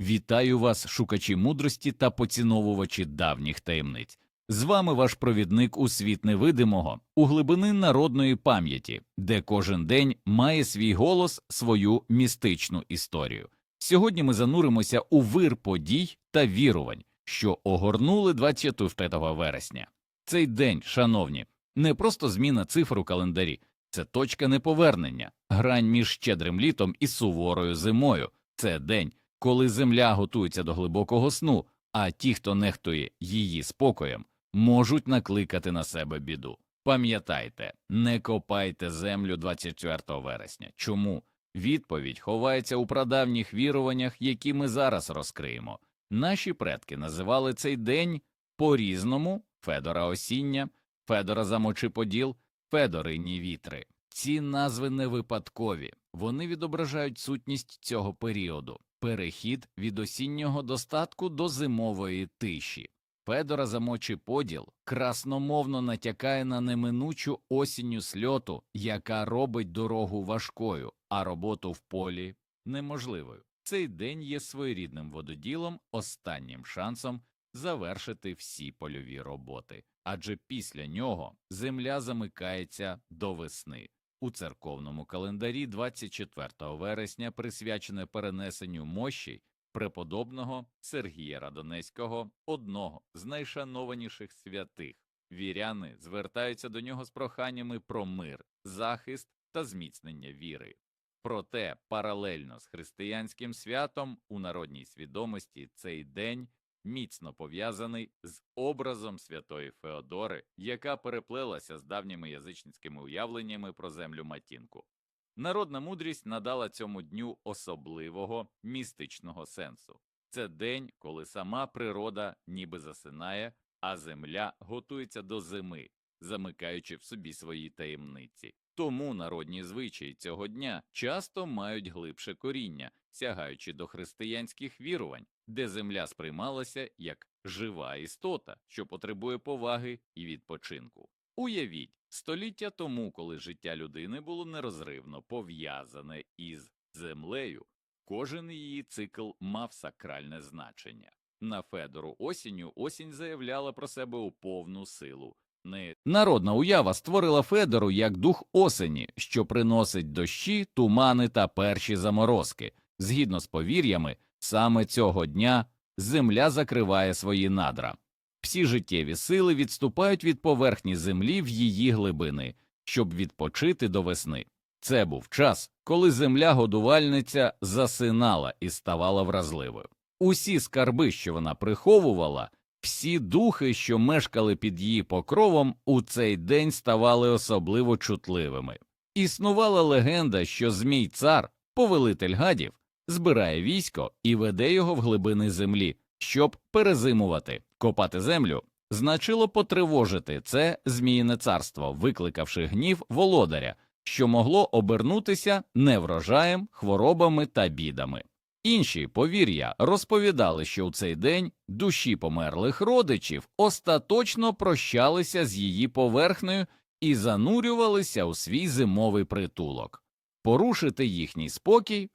Вітаю вас, шукачі мудрості та поціновувачі давніх таємниць. З вами ваш провідник у світ невидимого, у глибини народної пам'яті, де кожен день має свій голос, свою містичну історію. Сьогодні ми зануримося у вир подій та вірувань, що огорнули 25 вересня. Цей день, шановні, не просто зміна цифр у календарі, це точка неповернення, грань між щедрим літом і суворою зимою. Це день, коли земля готується до глибокого сну, а ті, хто нехтує її спокоєм, можуть накликати на себе біду. Пам'ятайте, не копайте землю 24 вересня. Чому? Відповідь ховається у прадавніх віруваннях, які ми зараз розкриємо. Наші предки називали цей день по-різному Федора осіння, Федора замочиподіл, Федорині вітри. Ці назви не випадкові, вони відображають сутність цього періоду перехід від осіннього достатку до зимової тиші. Федора замочий поділ красномовно натякає на неминучу осінню сльоту, яка робить дорогу важкою, а роботу в полі неможливою. Цей день є своєрідним вододілом, останнім шансом завершити всі польові роботи, адже після нього земля замикається до весни. У церковному календарі 24 вересня присвячене перенесенню мощей преподобного Сергія Радонецького, одного з найшанованіших святих. Віряни звертаються до нього з проханнями про мир, захист та зміцнення віри. Проте паралельно з християнським святом у народній свідомості цей день міцно пов'язаний з образом святої Феодори, яка переплелася з давніми язичницькими уявленнями про землю матінку. Народна мудрість надала цьому дню особливого містичного сенсу. Це день, коли сама природа ніби засинає, а земля готується до зими, замикаючи в собі свої таємниці. Тому народні звичаї цього дня часто мають глибше коріння, сягаючи до християнських вірувань, де земля сприймалася як жива істота, що потребує поваги і відпочинку. Уявіть, століття тому, коли життя людини було нерозривно пов'язане із землею, кожен її цикл мав сакральне значення. На Федору осінню осінь заявляла про себе у повну силу. Не народна уява створила Федору як дух осені, що приносить дощі, тумани та перші заморозки. Згідно з повір'ями, саме цього дня земля закриває свої надра. Всі життєві сили відступають від поверхні землі в її глибини, щоб відпочити до весни. Це був час, коли земля годувальниця засинала і ставала вразливою. Усі скарби, що вона приховувала, всі духи, що мешкали під її покровом, у цей день ставали особливо чутливими. Існувала легенда, що Змій цар, повелитель гадів, збирає військо і веде його в глибини землі, щоб перезимувати. Копати землю значило потривожити це зміїне царство, викликавши гнів володаря, що могло обернутися неврожаєм, хворобами та бідами. Інші повір'я розповідали, що у цей день душі померлих родичів остаточно прощалися з її поверхнею і занурювалися у свій зимовий притулок. Порушити їхній спокій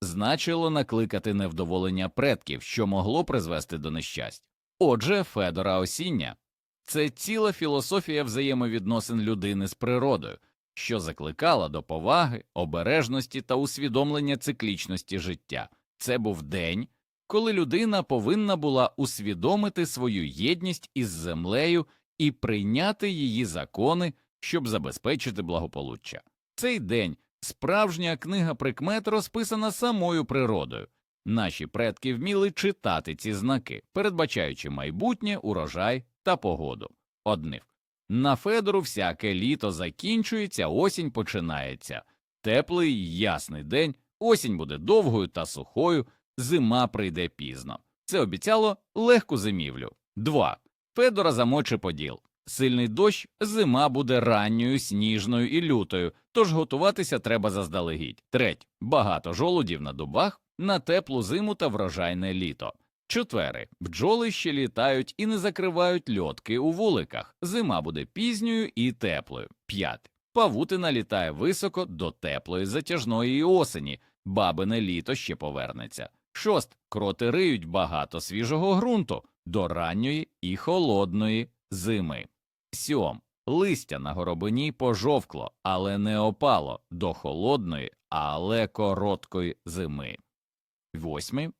значило накликати невдоволення предків, що могло призвести до нещасть. Отже, Федора Осіння це ціла філософія взаємовідносин людини з природою, що закликала до поваги, обережності та усвідомлення циклічності життя. Це був день, коли людина повинна була усвідомити свою єдність із землею і прийняти її закони, щоб забезпечити благополуччя. Цей день справжня книга прикмет розписана самою природою. Наші предки вміли читати ці знаки, передбачаючи майбутнє, урожай та погоду. Одних на Федору всяке літо закінчується, осінь починається. Теплий ясний день, осінь буде довгою та сухою, зима прийде пізно. Це обіцяло легку зимівлю. 2. Федора замоче поділ. Сильний дощ, зима буде ранньою, сніжною і лютою, тож готуватися треба заздалегідь. Треть. Багато жолудів на дубах, на теплу зиму та врожайне літо. Чотвери. Бджоли ще літають і не закривають льотки у вуликах. Зима буде пізньою і теплою. П'ять. Павутина літає високо до теплої затяжної осені, бабине літо ще повернеться. Шост. Кроти риють багато свіжого ґрунту до ранньої і холодної зими. Сьом. Листя на горобині пожовкло, але не опало до холодної, але короткої зими. Восьмий.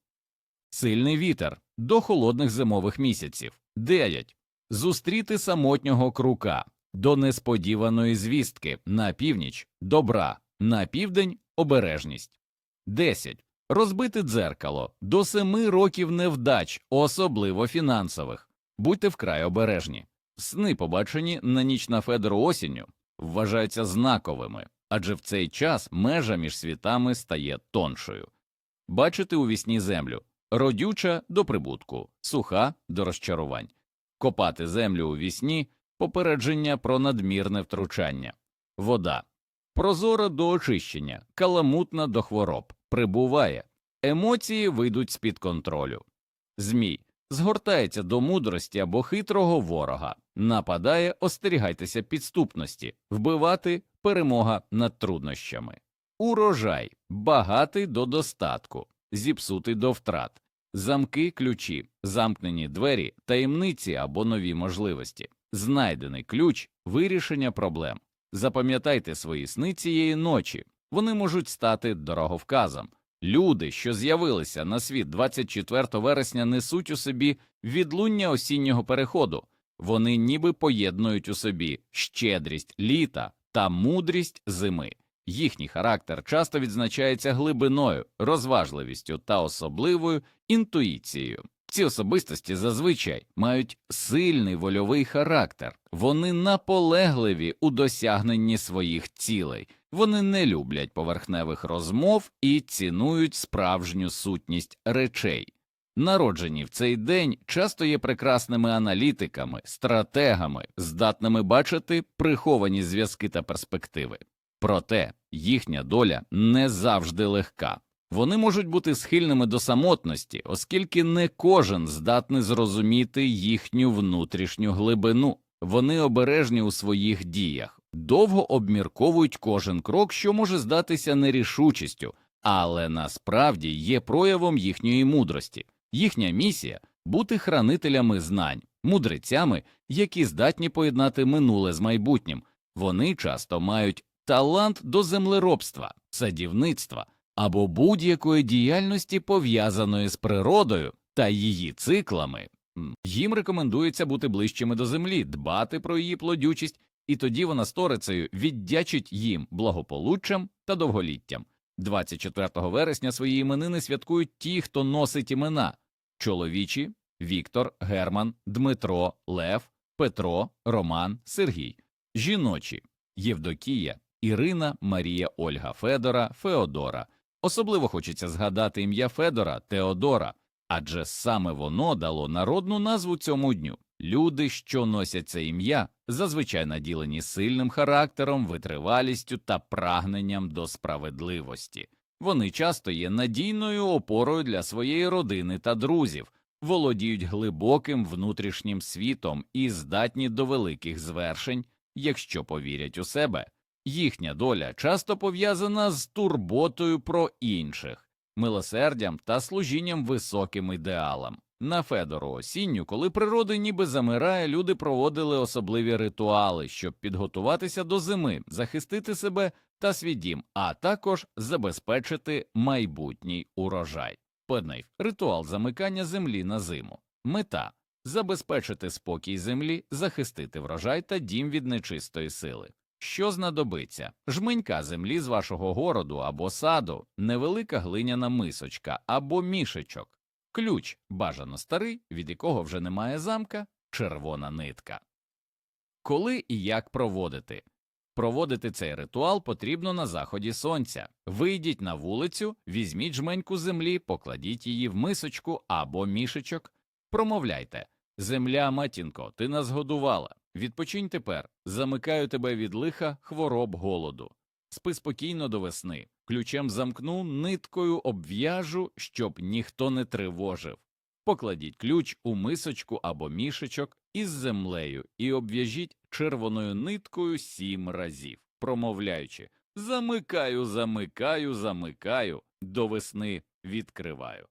Сильний вітер до холодних зимових місяців. 9. Зустріти самотнього крука до несподіваної звістки на північ добра, на південь обережність. 10. Розбити дзеркало до семи років невдач, особливо фінансових. Будьте вкрай обережні. Сни, побачені на ніч на Федору осінню, вважаються знаковими, адже в цей час межа між світами стає тоншою. Бачити у вісні землю родюча до прибутку, суха до розчарувань, копати землю у вісні попередження про надмірне втручання, вода прозора до очищення, каламутна до хвороб, прибуває, емоції вийдуть з-під контролю. Змій згортається до мудрості або хитрого ворога, нападає, остерігайтеся підступності, вбивати перемога над труднощами. Урожай багатий до достатку, зіпсутий до втрат, замки ключі, замкнені двері, таємниці або нові можливості, знайдений ключ вирішення проблем. Запам'ятайте свої сни цієї ночі, вони можуть стати дороговказом. Люди, що з'явилися на світ 24 вересня, несуть у собі відлуння осіннього переходу, вони ніби поєднують у собі щедрість літа та мудрість зими. Їхній характер часто відзначається глибиною, розважливістю та особливою інтуїцією. Ці особистості зазвичай мають сильний вольовий характер, вони наполегливі у досягненні своїх цілей, вони не люблять поверхневих розмов і цінують справжню сутність речей. Народжені в цей день часто є прекрасними аналітиками, стратегами, здатними бачити приховані зв'язки та перспективи. Проте їхня доля не завжди легка. Вони можуть бути схильними до самотності, оскільки не кожен здатний зрозуміти їхню внутрішню глибину. Вони обережні у своїх діях, довго обмірковують кожен крок, що може здатися нерішучістю, але насправді є проявом їхньої мудрості. Їхня місія бути хранителями знань, мудрецями, які здатні поєднати минуле з майбутнім. Вони часто мають талант до землеробства, садівництва або будь-якої діяльності, пов'язаної з природою та її циклами. Їм рекомендується бути ближчими до землі, дбати про її плодючість, і тоді вона сторицею віддячить їм благополуччям та довголіттям. 24 вересня свої іменини святкують ті, хто носить імена чоловічі Віктор, Герман, Дмитро, Лев, Петро, Роман, Сергій, жіночі Євдокія, Ірина, Марія, Ольга, Федора, Феодора. Особливо хочеться згадати ім'я Федора Теодора, адже саме воно дало народну назву цьому дню. Люди, що носять це ім'я, зазвичай наділені сильним характером, витривалістю та прагненням до справедливості. Вони часто є надійною опорою для своєї родини та друзів, володіють глибоким внутрішнім світом і здатні до великих звершень, якщо повірять у себе. Їхня доля часто пов'язана з турботою про інших, милосердям та служінням високим ідеалам. На Федору осінню, коли природа ніби замирає, люди проводили особливі ритуали, щоб підготуватися до зими, захистити себе та свій дім, а також забезпечити майбутній урожай. Педнейв – ритуал замикання землі на зиму. Мета забезпечити спокій землі, захистити врожай та дім від нечистої сили. Що знадобиться? Жменька землі з вашого городу або саду, невелика глиняна мисочка або мішечок, ключ, бажано старий, від якого вже немає замка, червона нитка. Коли і як проводити? Проводити цей ритуал потрібно на заході сонця. Вийдіть на вулицю, візьміть жменьку землі, покладіть її в мисочку або мішечок, промовляйте Земля, матінко, ти нас годувала. Відпочинь тепер, замикаю тебе від лиха, хвороб, голоду. Спи спокійно до весни, ключем замкну, ниткою обв'яжу, щоб ніхто не тривожив. Покладіть ключ у мисочку або мішечок із землею і обв'яжіть червоною ниткою сім разів, промовляючи Замикаю, замикаю, замикаю, до весни відкриваю.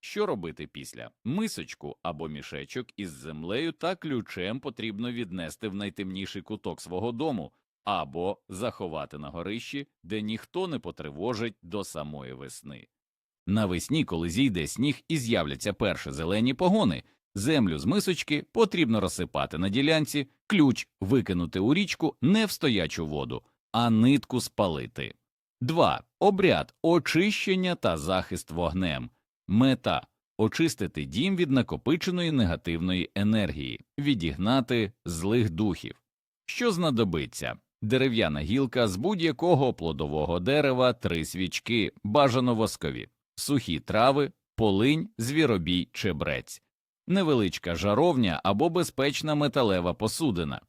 Що робити після? Мисочку або мішечок із землею та ключем потрібно віднести в найтемніший куток свого дому або заховати на горищі, де ніхто не потривожить до самої весни. Навесні, коли зійде сніг і з'являться перші зелені погони, землю з мисочки потрібно розсипати на ділянці, ключ викинути у річку не в стоячу воду, а нитку спалити. 2. Обряд очищення та захист вогнем. Мета очистити дім від накопиченої негативної енергії, відігнати злих духів. Що знадобиться? Дерев'яна гілка з будь-якого плодового дерева, три свічки, бажано воскові, сухі трави, полинь, звіробій, чебрець, невеличка жаровня або безпечна металева посудина.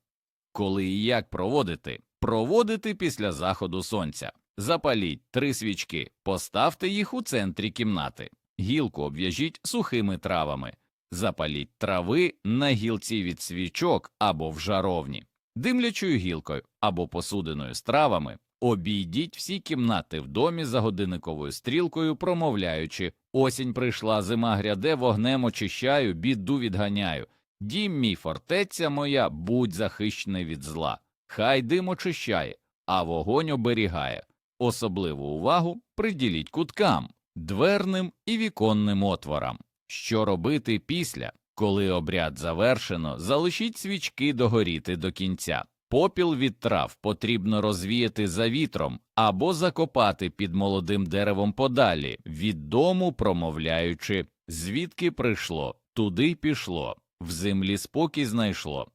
Коли і як проводити? Проводити після заходу сонця. Запаліть три свічки, поставте їх у центрі кімнати, гілку обв'яжіть сухими травами, запаліть трави на гілці від свічок або в жаровні, димлячою гілкою або посудиною з травами, обійдіть всі кімнати в домі за годинниковою стрілкою, промовляючи осінь прийшла, зима гряде, вогнем очищаю, біду відганяю. Дім мій фортеця моя, будь захищений від зла. Хай дим очищає, а вогонь оберігає. Особливу увагу приділіть куткам, дверним і віконним отворам. Що робити після, коли обряд завершено, залишіть свічки догоріти до кінця. Попіл від трав потрібно розвіяти за вітром або закопати під молодим деревом подалі, від дому промовляючи, звідки прийшло, туди пішло, в землі спокій знайшло.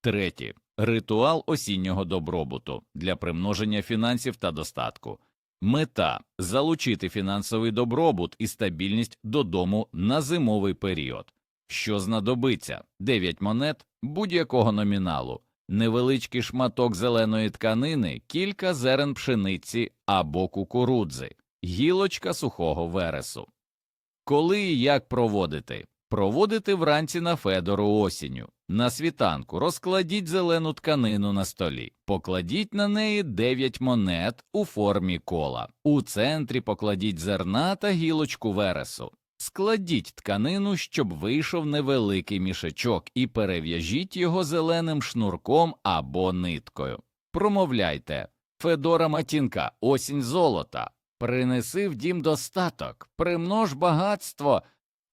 Третє. Ритуал осіннього добробуту для примноження фінансів та достатку. Мета залучити фінансовий добробут і стабільність додому на зимовий період. Що знадобиться 9 монет будь-якого номіналу, невеличкий шматок зеленої тканини, кілька зерен пшениці або кукурудзи, гілочка сухого вересу. Коли і як проводити? Проводити вранці на Федору осінню. На світанку розкладіть зелену тканину на столі, покладіть на неї 9 монет у формі кола. У центрі покладіть зерна та гілочку вересу. Складіть тканину, щоб вийшов невеликий мішечок, і перев'яжіть його зеленим шнурком або ниткою. Промовляйте Федора матінка, осінь золота, принеси в дім достаток, примнож багатство.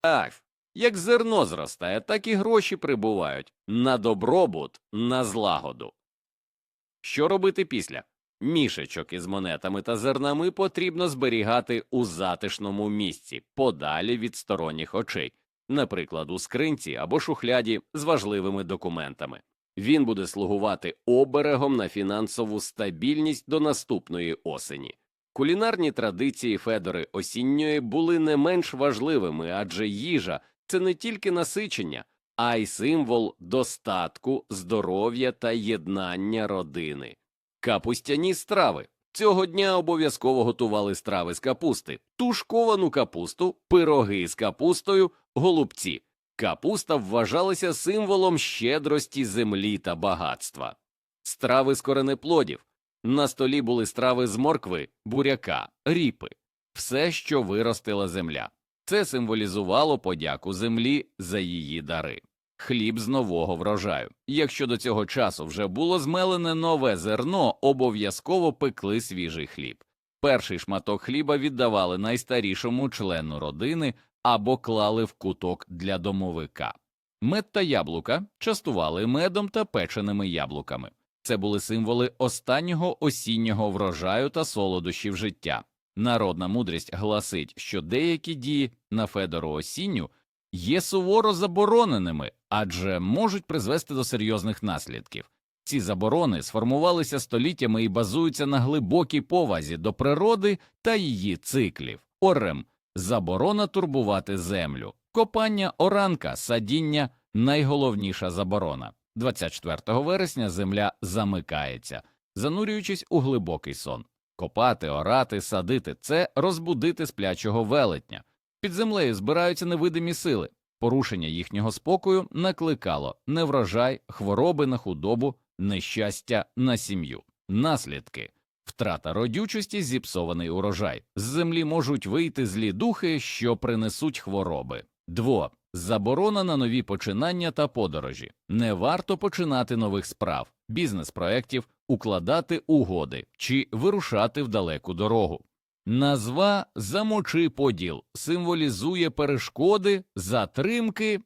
Ах, як зерно зростає, так і гроші прибувають на добробут, на злагоду. Що робити після? Мішечок із монетами та зернами потрібно зберігати у затишному місці, подалі від сторонніх очей, наприклад, у скринці або шухляді з важливими документами. Він буде слугувати оберегом на фінансову стабільність до наступної осені. Кулінарні традиції Федори осінньої були не менш важливими, адже їжа це не тільки насичення, а й символ достатку, здоров'я та єднання родини. Капустяні страви. Цього дня обов'язково готували страви з капусти, тушковану капусту, пироги з капустою, голубці. Капуста вважалася символом щедрості землі та багатства. Страви з коренеплодів. На столі були страви з моркви, буряка, ріпи, все, що виростила земля. Це символізувало подяку землі за її дари. Хліб з нового врожаю. Якщо до цього часу вже було змелене нове зерно, обов'язково пекли свіжий хліб. Перший шматок хліба віддавали найстарішому члену родини або клали в куток для домовика. Мед та яблука частували медом та печеними яблуками. Це були символи останнього осіннього врожаю та солодощів життя. Народна мудрість гласить, що деякі дії на Федору осінню є суворо забороненими, адже можуть призвести до серйозних наслідків. Ці заборони сформувалися століттями і базуються на глибокій повазі до природи та її циклів. Орем заборона турбувати землю, копання оранка, садіння найголовніша заборона. 24 вересня земля замикається, занурюючись у глибокий сон. Копати, орати, садити це розбудити сплячого велетня. Під землею збираються невидимі сили. Порушення їхнього спокою накликало неврожай, хвороби на худобу, нещастя на сім'ю. Наслідки втрата родючості, зіпсований урожай. З землі можуть вийти злі духи, що принесуть хвороби. Дво. Заборона на нові починання та подорожі. Не варто починати нових справ, бізнес-проєктів, укладати угоди чи вирушати в далеку дорогу. Назва замочи поділ символізує перешкоди, затримки.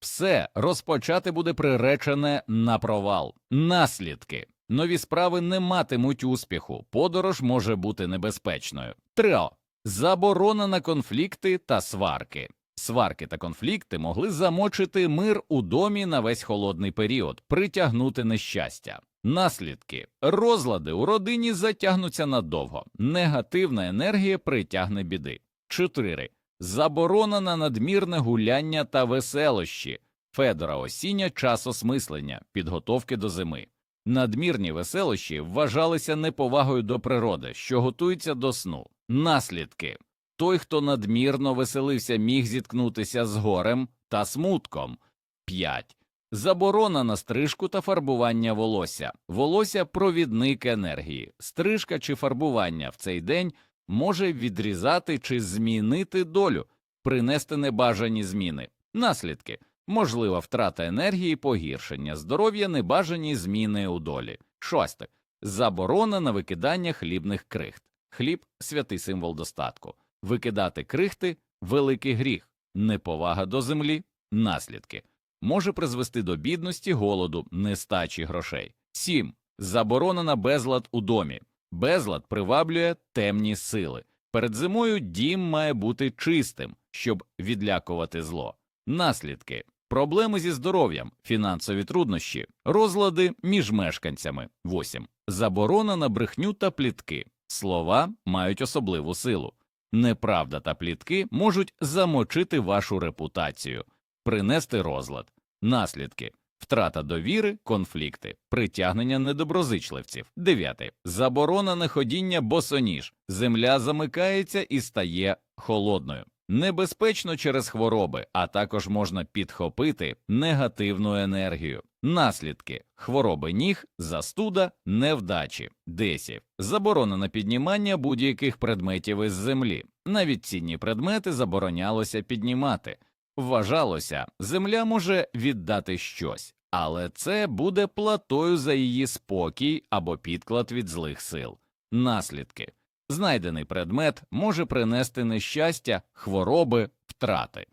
Все розпочати буде приречене на провал. Наслідки. Нові справи не матимуть успіху, подорож може бути небезпечною. Трио. Заборона на конфлікти та сварки. Сварки та конфлікти могли замочити мир у домі на весь холодний період, притягнути нещастя. Наслідки розлади у родині затягнуться надовго. Негативна енергія притягне біди. 4. Заборона на надмірне гуляння та веселощі. Федора осіння час осмислення, підготовки до зими. Надмірні веселощі вважалися неповагою до природи, що готується до сну. Наслідки той, хто надмірно веселився, міг зіткнутися з горем та смутком. 5. Заборона на стрижку та фарбування волосся. Волосся провідник енергії. Стрижка чи фарбування в цей день може відрізати чи змінити долю, принести небажані зміни. Наслідки можлива втрата енергії, погіршення здоров'я, небажані зміни у долі. Шосте. Заборона на викидання хлібних крихт. Хліб святий символ достатку. Викидати крихти великий гріх, неповага до землі, наслідки може призвести до бідності, голоду, нестачі грошей. 7. Заборона на безлад у домі. Безлад приваблює темні сили. Перед зимою дім має бути чистим, щоб відлякувати зло. Наслідки проблеми зі здоров'ям, фінансові труднощі, розлади між мешканцями. 8. Заборона на брехню та плітки. Слова мають особливу силу. Неправда та плітки можуть замочити вашу репутацію, принести розлад, наслідки, втрата довіри, конфлікти, притягнення недоброзичливців. 9. Заборона на ходіння босоніж. Земля замикається і стає холодною. Небезпечно через хвороби, а також можна підхопити негативну енергію. Наслідки хвороби ніг, застуда, невдачі. 10. Заборона на піднімання будь-яких предметів із землі. Навіть цінні предмети заборонялося піднімати. Вважалося, земля може віддати щось, але це буде платою за її спокій або підклад від злих сил. Наслідки знайдений предмет може принести нещастя, хвороби, втрати.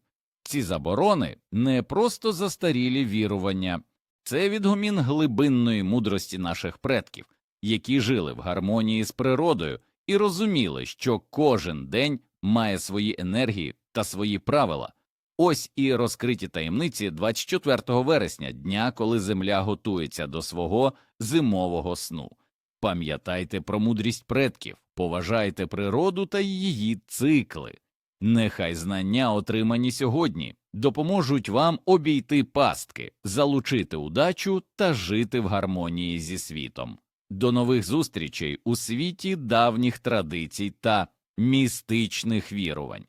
Ці заборони не просто застарілі вірування, це відгомін глибинної мудрості наших предків, які жили в гармонії з природою і розуміли, що кожен день має свої енергії та свої правила. Ось і розкриті таємниці 24 вересня, дня, коли Земля готується до свого зимового сну. Пам'ятайте про мудрість предків, поважайте природу та її цикли. Нехай знання, отримані сьогодні, допоможуть вам обійти пастки, залучити удачу та жити в гармонії зі світом. До нових зустрічей у світі давніх традицій та містичних вірувань.